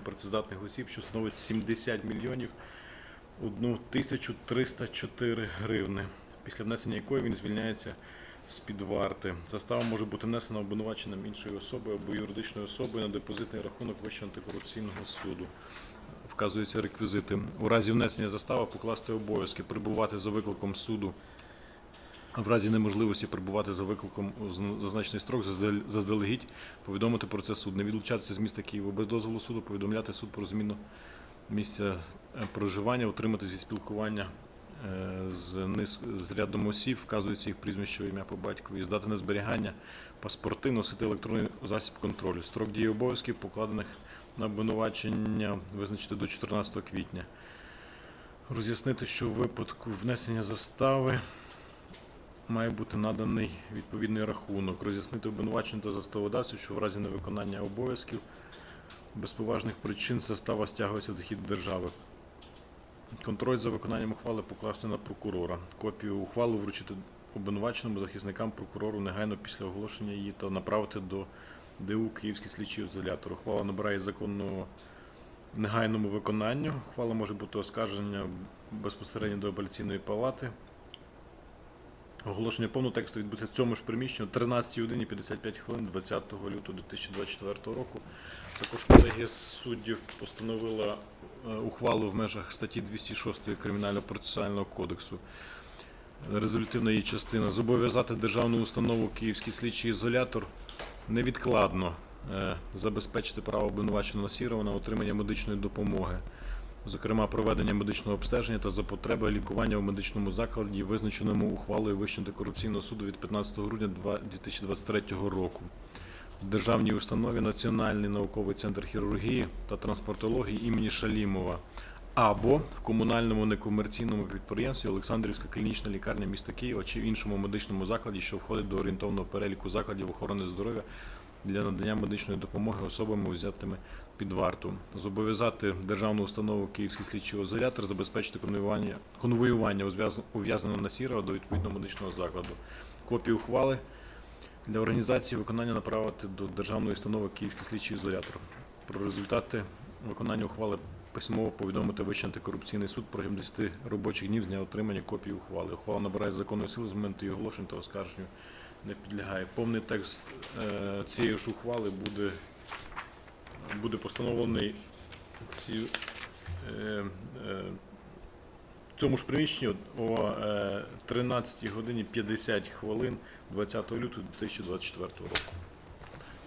до працездатних осіб, що становить 70 мільйонів 1304 гривни, після внесення якої він звільняється з-під варти. Застава може бути внесена обвинуваченим іншою особою або юридичною особою на депозитний рахунок Вищого антикорупційного суду. Вказуються реквізити. У разі внесення застави покласти обов'язки перебувати за викликом суду. В разі неможливості перебувати за викликом зазначений строк заздалегідь повідомити про це суд, не відлучатися з міста Києва без дозволу суду, повідомляти суд про зміну місця е, проживання, утриматись від спілкування е, з, низ, з рядом осіб, вказується їх прізвище, ім'я по батькові, здати на зберігання паспорти, носити електронний засіб контролю. Строк дії обов'язків, покладених на обвинувачення, визначити до 14 квітня. Роз'яснити, що в випадку внесення застави має бути наданий відповідний рахунок, роз'яснити обвинувачення та заставодавцю, що в разі невиконання обов'язків без поважних причин застава стягується в дохід держави. Контроль за виконанням ухвали покласти на прокурора. Копію ухвали вручити обвинуваченому захисникам прокурору негайно після оголошення її та направити до ДУ Київський слідчий ізолятор. Ухвала набирає законного негайному виконанню. Ухвала може бути оскарження безпосередньо до апеляційної палати. Оголошення повного тексту відбудеться в цьому ж приміщенні о 13 годині 55 хвилин 20 лютого 2024 року. Також колегія суддів постановила е, ухвалу в межах статті 206 Кримінально-процесуального кодексу. Резолютивна її частина зобов'язати державну установу Київський слідчий ізолятор невідкладно е, забезпечити право обвинуваченого Насірова на отримання медичної допомоги, зокрема проведення медичного обстеження та за потреби лікування в медичному закладі, визначеному ухвалою Вищого антикорупційного суду від 15 грудня 2023 року. Державній установі Національний науковий центр хірургії та трансплантології імені Шалімова або в комунальному некомерційному підприємстві Олександрівська клінічна лікарня міста Києва чи в іншому медичному закладі, що входить до орієнтовного переліку закладів охорони здоров'я для надання медичної допомоги особами, узятими під варту, зобов'язати державну установу Київський слідчий ізолятор забезпечити конвоювання, конвоювання ув'язненого Насірова до відповідного медичного закладу. Копію ухвали для організації виконання направити до державної установи Київський слідчий ізолятор. Про результати виконання ухвали письмово повідомити Вищий антикорупційний суд протягом 10 робочих днів з дня отримання копії ухвали. Ухвала набирає законної сили з моменту її оголошення та оскарженню не підлягає. Повний текст е, цієї ж ухвали буде, буде постановлений ці, е, е, цьому ж приміщенні о е, 13 годині 50 хвилин 20 лютого 2024 року.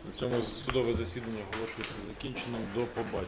На цьому судове засідання оголошується закінченим. До побачення.